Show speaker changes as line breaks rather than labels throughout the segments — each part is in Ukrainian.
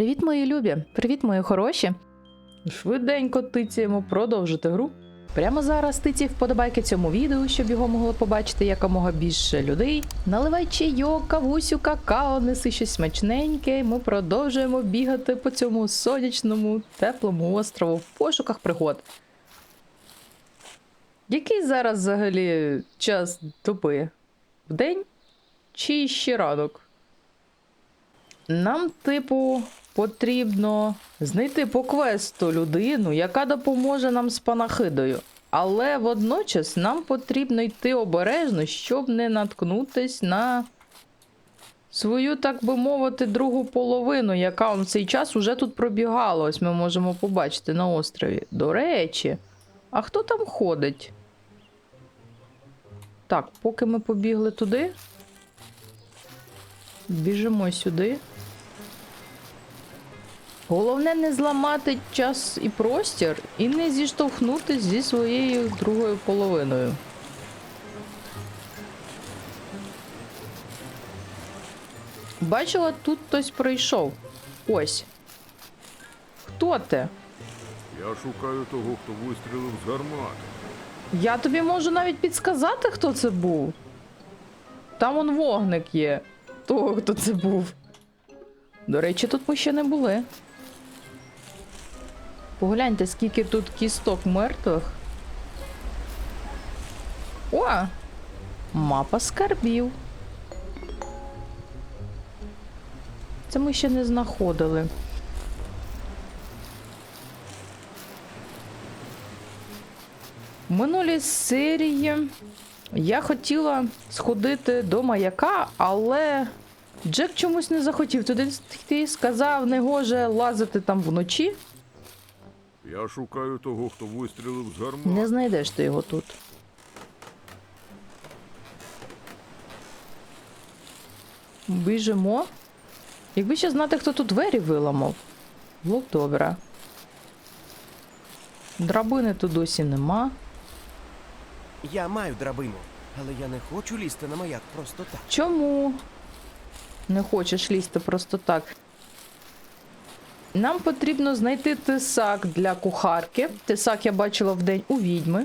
Привіт, мої любі! Привіт, мої хороші! Швиденько тицяємо продовжити гру. Прямо зараз тиці вподобайки цьому відео, щоб його могло побачити якомога більше людей. Наливай чайок, кавусю, какао, неси щось смачненьке. Ми продовжуємо бігати по цьому сонячному, теплому острову в пошуках пригод. Який зараз взагалі час доби? Вдень чи ще ранок? Нам, типу, потрібно знайти по квесту людину, яка допоможе нам з панахидою. Але водночас нам потрібно йти обережно, щоб не наткнутись на свою, так би мовити, другу половину, яка в цей час уже тут пробігала. Ось ми можемо побачити на острові. До речі, а хто там ходить? Так, поки ми побігли туди, біжимо сюди. Головне не зламати час і простір і не зіштовхнутися зі своєю другою половиною. Бачила, тут хтось пройшов. Ось. Хто ти?
Я шукаю того, хто вистрілив з гармати.
Я тобі можу навіть підсказати, хто це був. Там он вогник є. Того, хто це був. До речі, тут ми ще не були. Погляньте, скільки тут кісток мертвих. О! Мапа скарбів. Це ми ще не знаходили. В минулій серії я хотіла сходити до маяка, але Джек чомусь не захотів туди йти, сказав, не гоже лазити там вночі.
Я шукаю того, хто вистрілив з гармати.
Не знайдеш ти його тут. Біжимо. Якби ще знати, хто тут двері виламав, було б добре. Драбини тут досі нема.
Я маю драбину, але я не хочу лізти на маяк просто так.
Чому? Не хочеш лізти просто так. Нам потрібно знайти тисак для кухарки. Тисак я бачила вдень у відьми.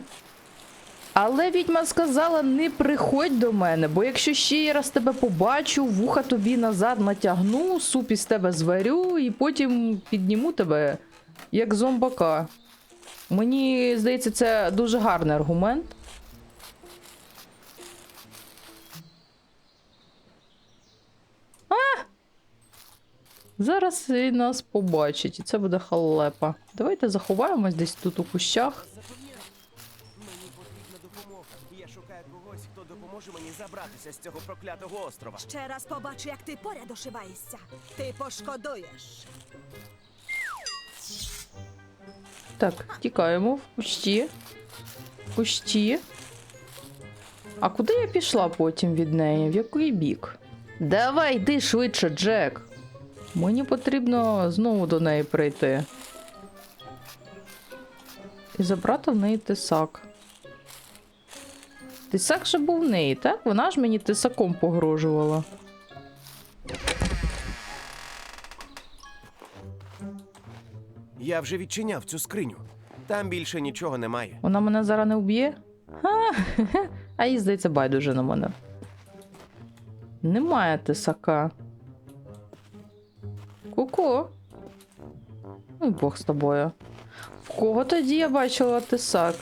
Але відьма сказала: не приходь до мене, бо якщо ще раз тебе побачу, вуха тобі назад натягну, суп із тебе зварю і потім підніму тебе як зомбака. Мені здається, це дуже гарний аргумент. Зараз і нас побачить, і це буде халепа. Давайте заховаємось десь тут у кущах.
Мені потрібна допомога. Я шукаю когось, хто допоможе мені забратися з цього проклятого острова.
Ще раз побачу, як ти поряд ошиваєшся. Ти пошкодуєш.
Так, тікаємо в кущі. В Кущі. А куди я пішла потім від неї? В який бік? Давай, йди швидше, Джек. Мені потрібно знову до неї прийти. І забрати в неї тисак. Тисак же був в неї, так? Вона ж мені тисаком погрожувала.
Я вже відчиняв цю скриню. Там більше нічого немає.
Вона мене зараз не вб'є? А їй здається, байдуже на мене. Немає тисака. Ку-ку. Ну, Бог з тобою. В кого тоді я бачила тисак?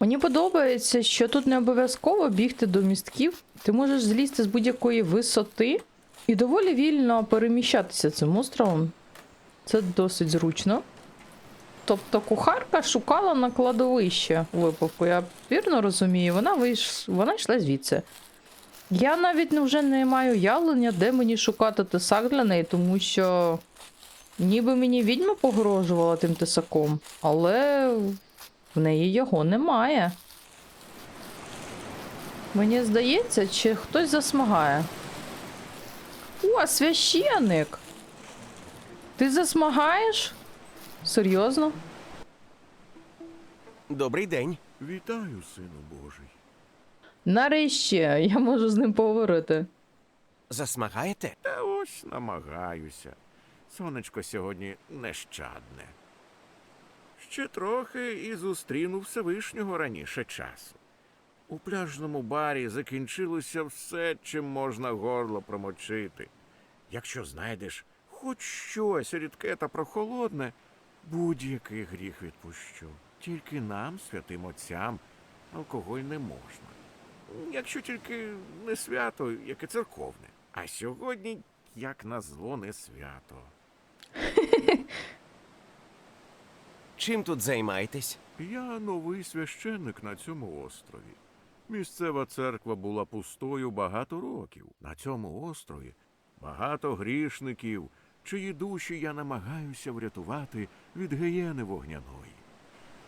Мені подобається, що тут не обов'язково бігти до містків. Ти можеш злізти з будь-якої висоти і доволі вільно переміщатися цим островом. Це досить зручно. Тобто кухарка шукала на кладовище випивку, я вірно розумію, вона вийш... вона йшла звідси. Я навіть не- вже не маю уявлення, де мені шукати тисак для неї, тому що ніби мені відьма погрожувала тим тисаком, але в неї його немає. Мені здається, чи хтось засмагає. О, священник! Ти засмагаєш? Серйозно?
Добрий день.
Вітаю, сину Божий.
Нарешті я можу з ним поговорити.
Засмагаєте?
Та ось ось намагаюся. Сонечко сьогодні нещадне. Ще трохи і зустріну Всевишнього раніше часу. У пляжному барі закінчилося все, чим можна горло промочити. Якщо знайдеш хоч щось рідке та прохолодне, будь-який гріх відпущу. Тільки нам, святим отцям, алкоголь не можна. Якщо тільки не свято, яке церковне. А сьогодні, як назло, не свято.
Чим тут займаєтесь?
Я новий священник на цьому острові. Місцева церква була пустою багато років. На цьому острові багато грішників, чиї душі я намагаюся врятувати від гієни вогняної.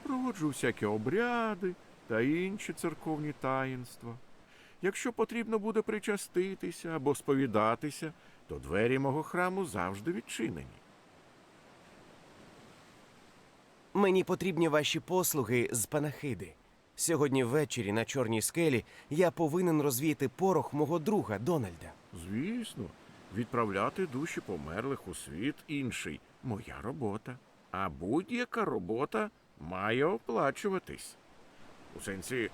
Проводжу всякі обряди та інші церковні таїнства. Якщо потрібно буде причаститися або сповідатися, то двері мого храму завжди відчинені.
Мені потрібні ваші послуги з панахиди. Сьогодні ввечері на чорній скелі я повинен розвіяти порох мого друга Дональда.
Звісно, відправляти душі померлих у світ інший моя робота. А будь-яка робота має оплачуватись. У сенсі,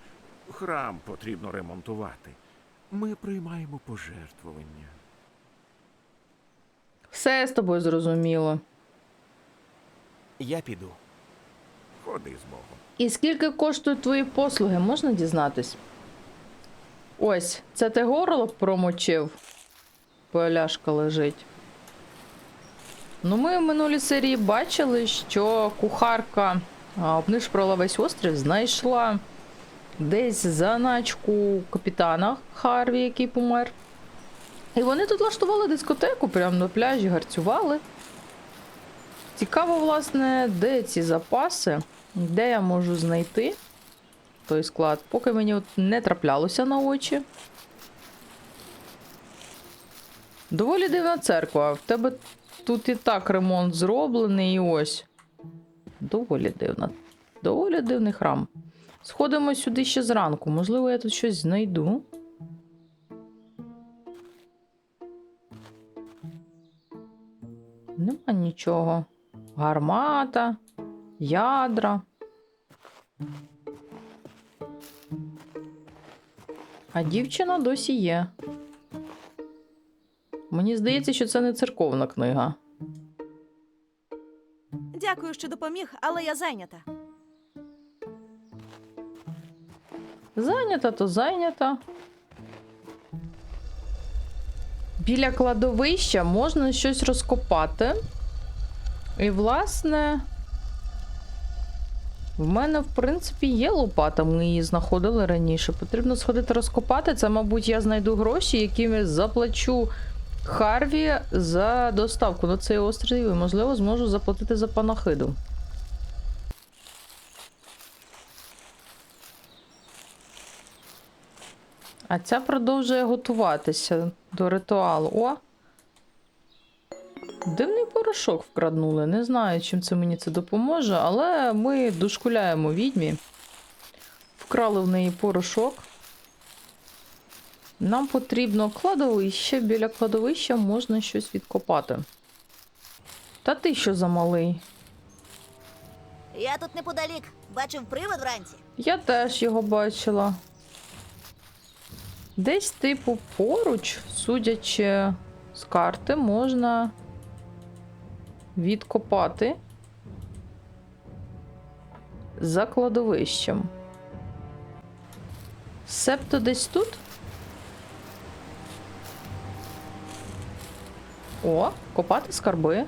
храм потрібно ремонтувати. Ми приймаємо пожертвування.
Все з тобою зрозуміло.
Я піду.
Ходи з Богом.
І скільки коштують твої послуги, можна дізнатись? Ось, це ти горло промочив. Поляшка лежить. Ну, ми в минулій серії бачили, що кухарка а, обнишприла весь острів, знайшла десь заначку капітана Харві, який помер. І вони тут влаштували дискотеку прямо на пляжі, гарцювали. Цікаво, власне, де ці запаси, де я можу знайти той склад, поки мені от не траплялося на очі. Доволі дивна церква. В тебе тут і так ремонт зроблений, і ось. Доволі дивна. Доволі дивний храм. Сходимо сюди ще зранку. Можливо, я тут щось знайду. Нема нічого. Гармата, ядра. А дівчина досі є. Мені здається, що це не церковна книга.
Дякую, що допоміг, але я зайнята.
Зайнята, то зайнята. Біля кладовища можна щось розкопати. І, власне, в мене, в принципі, є лопата, ми її знаходили раніше. Потрібно сходити розкопати. Це, мабуть, я знайду гроші, якими заплачу Харві за доставку на цей острів і, можливо, зможу заплатити за панахиду. А ця продовжує готуватися до ритуалу. О! Дивний порошок вкраднули. Не знаю, чим це мені це допоможе, але ми дошкуляємо відьмі. Вкрали в неї порошок. Нам потрібно кладовище. Біля кладовища можна щось відкопати. Та ти що за малий?
Я тут неподалік. Бачив привид вранці.
Я теж його бачила. Десь, типу, поруч, судячи з карти, можна відкопати за кладовищем. Септо десь тут? О, копати скарби.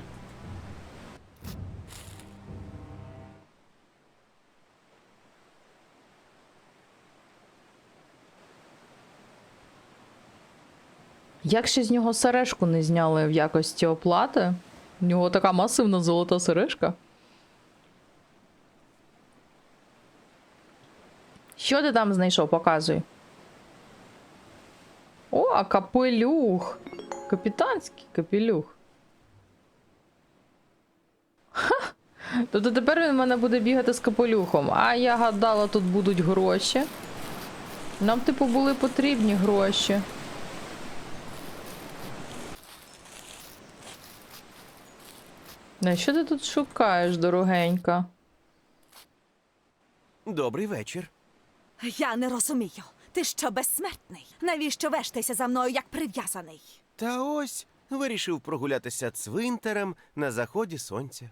Як ще з нього сережку не зняли в якості оплати? У нього така масивна золота сережка. Що ти там знайшов? Показуй. О, капелюх. Капітанський капелюх. Ха! Тобто тепер він в мене буде бігати з капелюхом. А я гадала, тут будуть гроші. Нам, типу, були потрібні гроші. А що ти тут шукаєш, дорогенька?
Добрий вечір.
Я не розумію. Ти що безсмертний? Навіщо вештайся за мною як прив'язаний?
Та ось вирішив прогулятися цвинтарем на заході сонця.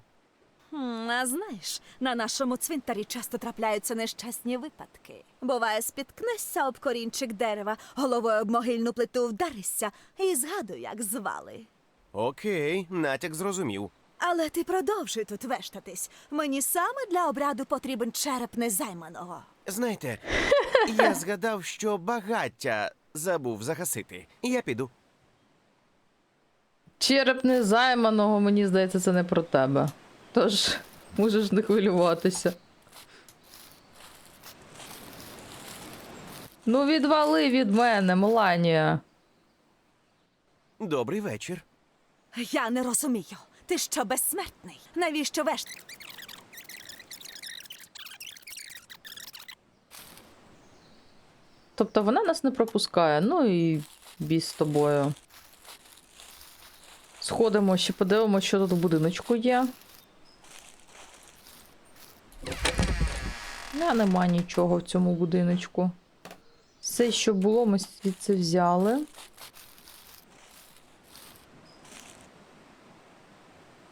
Хм, а знаєш, на нашому цвинтарі часто трапляються нещасні випадки. Буває, спіткнешся об корінчик дерева, головою об могильну плиту вдаришся і згадуй, як звали.
Окей, натяк зрозумів.
Але ти продовжуй тут вештатись. Мені саме для обряду потрібен череп незайманого.
Знаєте, я згадав, що багаття забув загасити. Я піду.
Череп незайманого, мені здається, це не про тебе. Тож можеш не хвилюватися. Ну, відвали від мене, Меланія.
Добрий вечір.
Я не розумію. Ти що безсмертний? Навіщо вешт?
Тобто вона нас не пропускає. Ну і біс з тобою. Сходимо, ще подивимося, що тут в будиночку є. А, нема нічого в цьому будиночку. Все, що було, ми звідси взяли.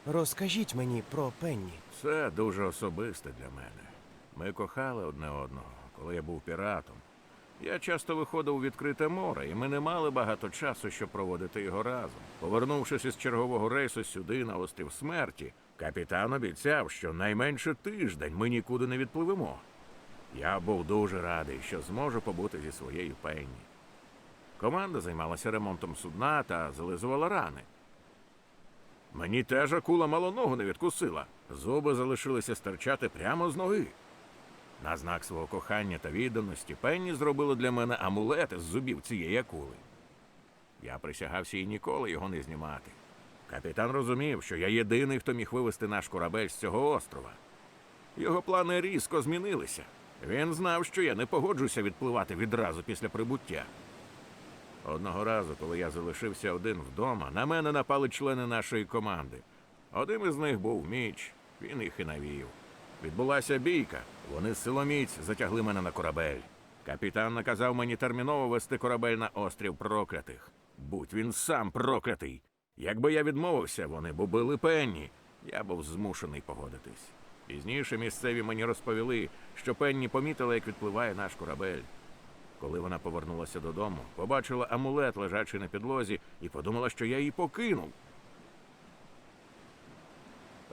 Розкажіть мені про Пенні.
Це дуже особисте для мене. Ми кохали одне одного, коли я був піратом. Я часто виходив у відкрите море, і ми не мали багато часу, щоб проводити його разом. Повернувшись із чергового рейсу сюди, на острів смерті, капітан обіцяв, що найменше тиждень ми нікуди не відпливемо. Я був дуже радий, що зможу побути зі своєю Пенні. Команда займалася ремонтом судна та зализувала рани. Мені теж акула мало ногу не відкусила. Зуби залишилися стирчати прямо з ноги. На знак свого кохання та відданості Пенні зробила для мене амулет із зубів цієї акули. Я присягався і ніколи його не знімати. Капітан розумів, що я єдиний, хто міг вивести наш корабель з цього острова. Його плани різко змінилися. Він знав, що я не погоджуся відпливати відразу після прибуття. Одного разу, коли я залишився один вдома, на мене напали члени нашої команди. Один із них був Міч, він їх і навів. Відбулася бійка. Вони силоміць затягли мене на корабель. Капітан наказав мені терміново вести корабель на острів проклятих. Будь він сам проклятий. Якби я відмовився, вони б убили Пенні. Я був змушений погодитись. Пізніше місцеві мені розповіли, що Пенні помітила, як відпливає наш корабель. Коли вона повернулася додому, побачила амулет, лежачий на підлозі, і подумала, що я її покинув.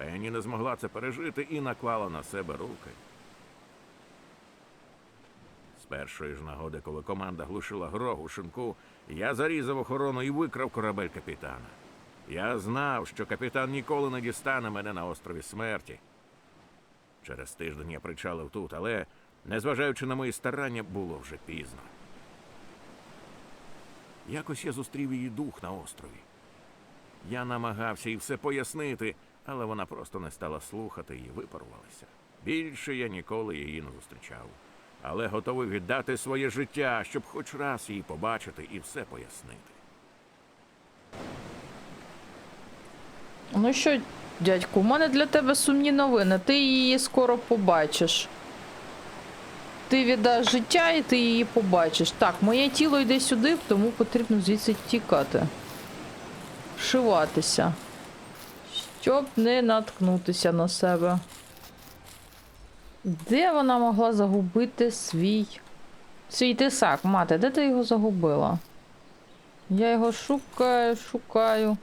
Пенні не змогла це пережити і наклала на себе руки. З першої ж нагоди, коли команда глушила грогу шинку, я зарізав охорону і викрав корабель капітана. Я знав, що капітан ніколи не дістане мене на острові смерті. Через тиждень я причалив тут, але, незважаючи на мої старання, було вже пізно. Якось я зустрів її дух на острові. Я намагався їй все пояснити, але вона просто не стала слухати і випарувалася. Більше я ніколи її не зустрічав, але готовий віддати своє життя, щоб хоч раз її побачити і все пояснити.
Ну що, дядьку, у мене для тебе сумні новини. Ти її скоро побачиш. Ти віддаш життя і ти її побачиш. Так, моє тіло йде сюди, тому потрібно звідси тікати. Вшиватися. Щоб не наткнутися на себе. Де вона могла загубити свій. Свій тисак, мати, де ти його загубила? Я його шукаю, шукаю.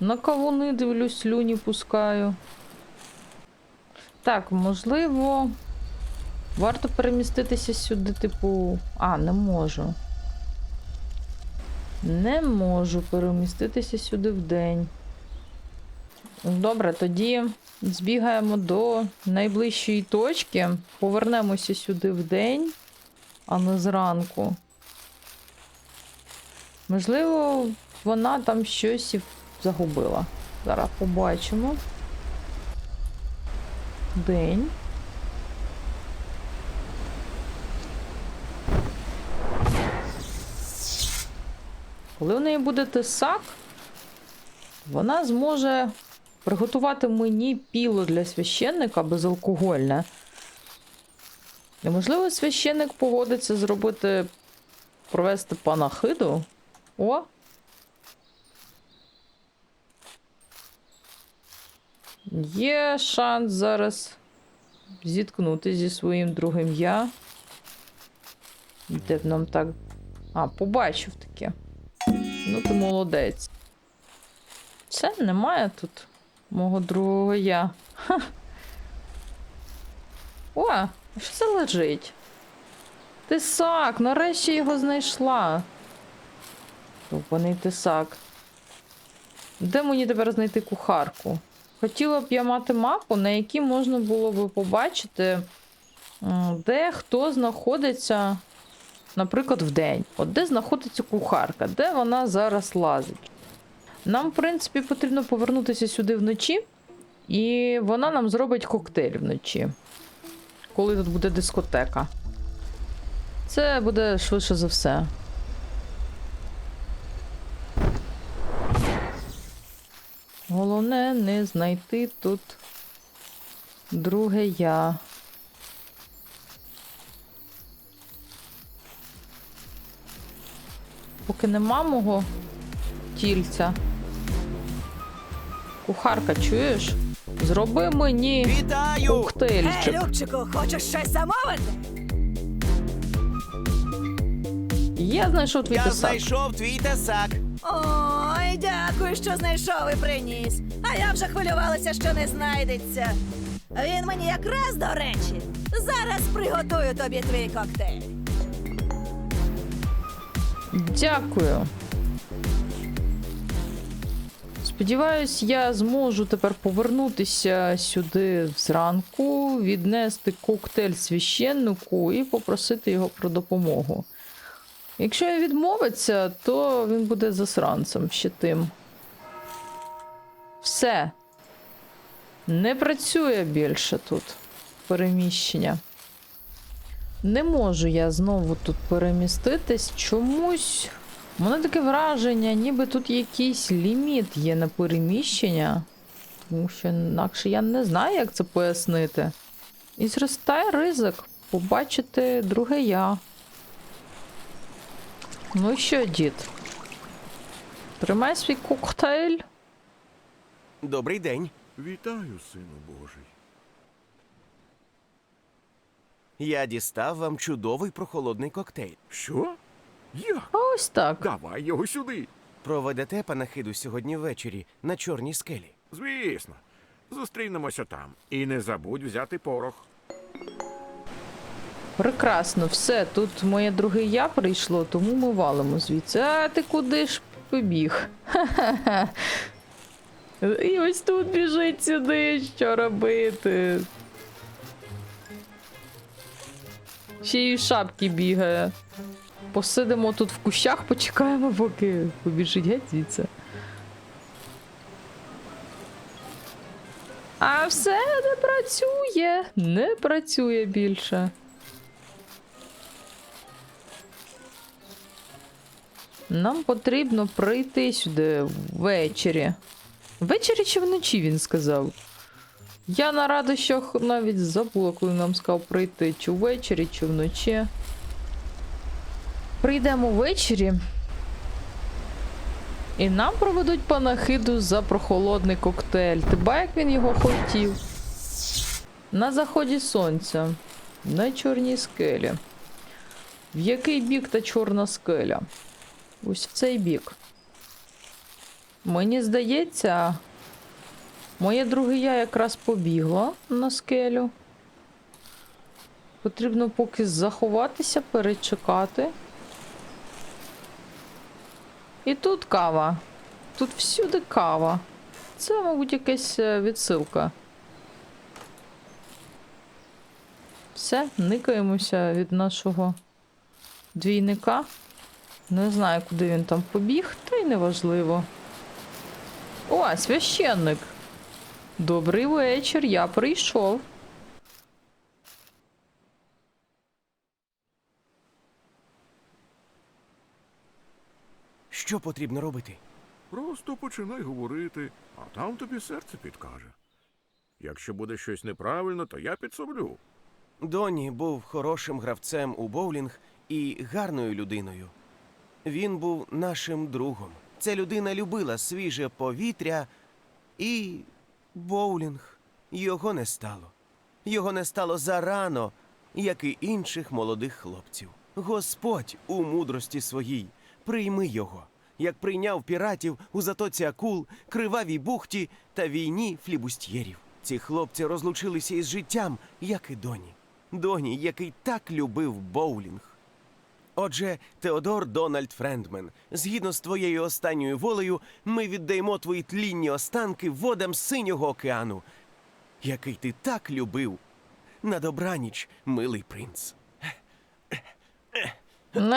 На кавуни дивлюсь, слюні пускаю. Так, можливо, варто переміститися сюди, типу. А, не можу. Не можу переміститися сюди вдень. Добре, тоді збігаємо до найближчої точки. Повернемося сюди вдень, а не зранку. Можливо, вона там щось загубила. Зараз побачимо. День. Коли в неї буде тисак, вона зможе Приготувати мені піло для священника безалкогольне. Неможливо, священник погодиться зробити провести панахиду. О! Є шанс зараз зіткнути зі своїм другим я. Де б нам так. А, побачив таке. Ну, ти молодець. Це немає тут мого другого я. Ха. О, а що це лежить? Тисак, нарешті його знайшла. Довбаний тисак. Де мені тепер знайти кухарку? Хотіла б я мати мапу, на якій можна було би побачити, де хто знаходиться, наприклад, в день. От де знаходиться кухарка, де вона зараз лазить. Нам, в принципі, потрібно повернутися сюди вночі, і вона нам зробить коктейль вночі, коли тут буде дискотека. Це буде швидше за все. Головне не знайти тут друге я. Поки нема мого тільця. Кухарка, чуєш? Зроби мені
Вітаю!
Гей,
коктейльчик.
Любчику, хочеш щось замовити?
Я знайшов твій
Я
тесак.
знайшов твій тесак.
Ой, дякую, що знайшов і приніс. А я вже хвилювалася, що не знайдеться. Він мені якраз до речі. Зараз приготую тобі твій коктейль.
Дякую. Сподіваюсь, я зможу тепер повернутися сюди зранку, віднести коктейль священнику і попросити його про допомогу. Якщо він відмовиться, то він буде засранцем ще тим. Все. Не працює більше тут переміщення. Не можу я знову тут переміститись. Чомусь. У мене таке враження, ніби тут якийсь ліміт є на переміщення. Тому що інакше я не знаю, як це пояснити. І зростає ризик побачити друге я. Ну що, дід? Тримай свій коктейль.
Добрий день.
Вітаю, сину Божий.
Я дістав вам чудовий прохолодний коктейль.
Що? Як?
А ось так.
Давай його сюди.
Проведете панахиду сьогодні ввечері на чорній скелі.
Звісно. Зустрінемося там. І не забудь взяти порох.
Прекрасно, все, тут моє друге я прийшло, тому ми валимо звідси. А ти куди ж побіг? Ха-ха-ха. І ось тут біжить сюди, що робити. Ще й в шапки бігає. Посидимо тут в кущах, почекаємо, поки побіжить геть звідси. А все не працює, не працює більше. Нам потрібно прийти сюди ввечері. Ввечері чи вночі він сказав. Я на радощах навіть забула, коли нам сказав прийти, чи ввечері, чи вночі. Прийдемо ввечері. І нам проведуть панахиду за прохолодний коктейль. Ти ба, як він його хотів. На заході сонця, на чорній скелі. В який бік та чорна скеля? Ось в цей бік. Мені здається, моє друге я якраз побігло на скелю. Потрібно поки заховатися, перечекати. І тут кава. Тут всюди кава. Це, мабуть, якась е, відсилка. Все, никаємося від нашого двійника. Не знаю, куди він там побіг, та й неважливо. О, священник. Добрий вечір, я прийшов.
Що потрібно робити?
Просто починай говорити, а там тобі серце підкаже. Якщо буде щось неправильно, то я підсоблю.
Доні був хорошим гравцем у боулінг і гарною людиною. Він був нашим другом. Ця людина любила свіже повітря і боулінг. Його не стало. Його не стало зарано, як і інших молодих хлопців. Господь у мудрості своїй прийми його, як прийняв піратів у затоці акул, кривавій бухті та війні флібустьєрів. Ці хлопці розлучилися із життям, як і доні. Доні, який так любив боулінг. Отже, Теодор Дональд Френдмен, згідно з твоєю останньою волею, ми віддаємо твої тлінні останки водам синього океану, який ти так любив. На добраніч, милий принц.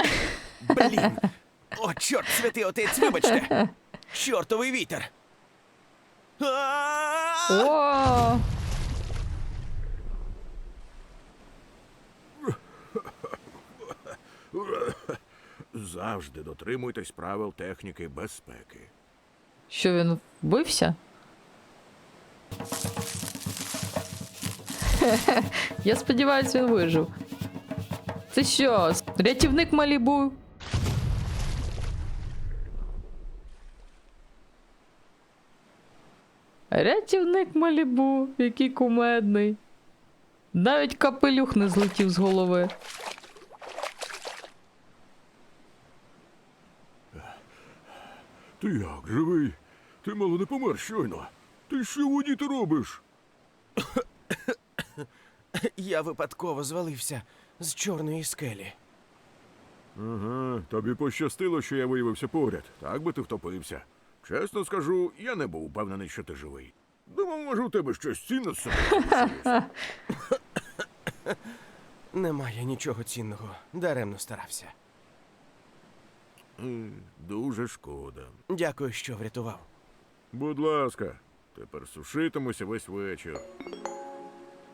Блін! О, чорт, святий отець, вибачте! Чортовий вітер!
О!
Завжди дотримуйтесь правил техніки безпеки.
Що він вбився? Я сподіваюся, він вижив. Це що, рятівник Малібу? Рятівник Малібу, який кумедний. Навіть капелюх не злетів з голови.
Ти як, живий? Ти мало не помер щойно. Ти що в воді ти робиш?
Я випадково звалився з чорної скелі.
Ага, тобі пощастило, що я виявився поряд. Так би ти втопився. Чесно скажу, я не був впевнений, що ти живий. Думав, може, у тебе щось цінне з собою.
Немає нічого цінного, даремно старався.
Е, Дуже шкода.
Дякую, що врятував.
Будь ласка, тепер сушитимуся весь вечір.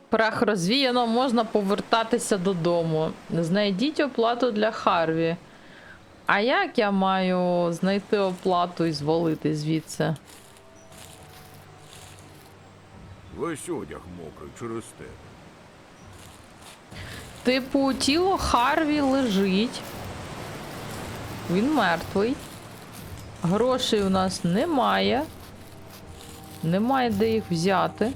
Прах розвіяно, можна повертатися додому. Знайдіть оплату для Харві. А як я маю знайти оплату і звалити звідси?
Весь одяг мокрий через тебе.
Типу, тіло Харві лежить. Він мертвий. Грошей у нас немає. Немає де їх взяти.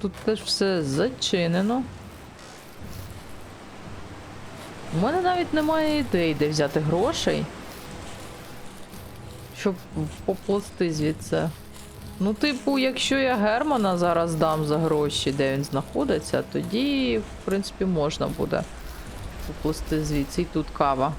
Тут теж все зачинено. У мене навіть немає ідей, де взяти грошей. Щоб поплисти звідси. Ну, типу, якщо я Германа зараз дам за гроші, де він знаходиться, тоді, в принципі, можна буде поплисти звідси і тут кава.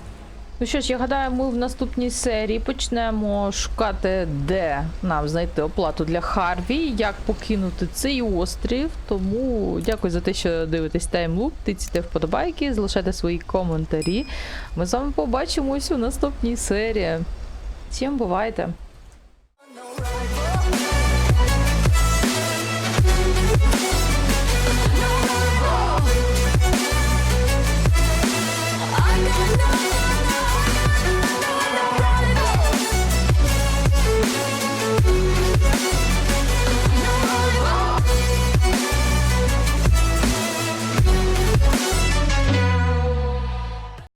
Ну що ж, я гадаю, ми в наступній серії почнемо шукати, де нам знайти оплату для Харві, як покинути цей острів. Тому дякую за те, що дивитесь таймлуп, тицяйте вподобайки, залишайте свої коментарі. Ми з вами побачимось у наступній серії. Всім бувайте!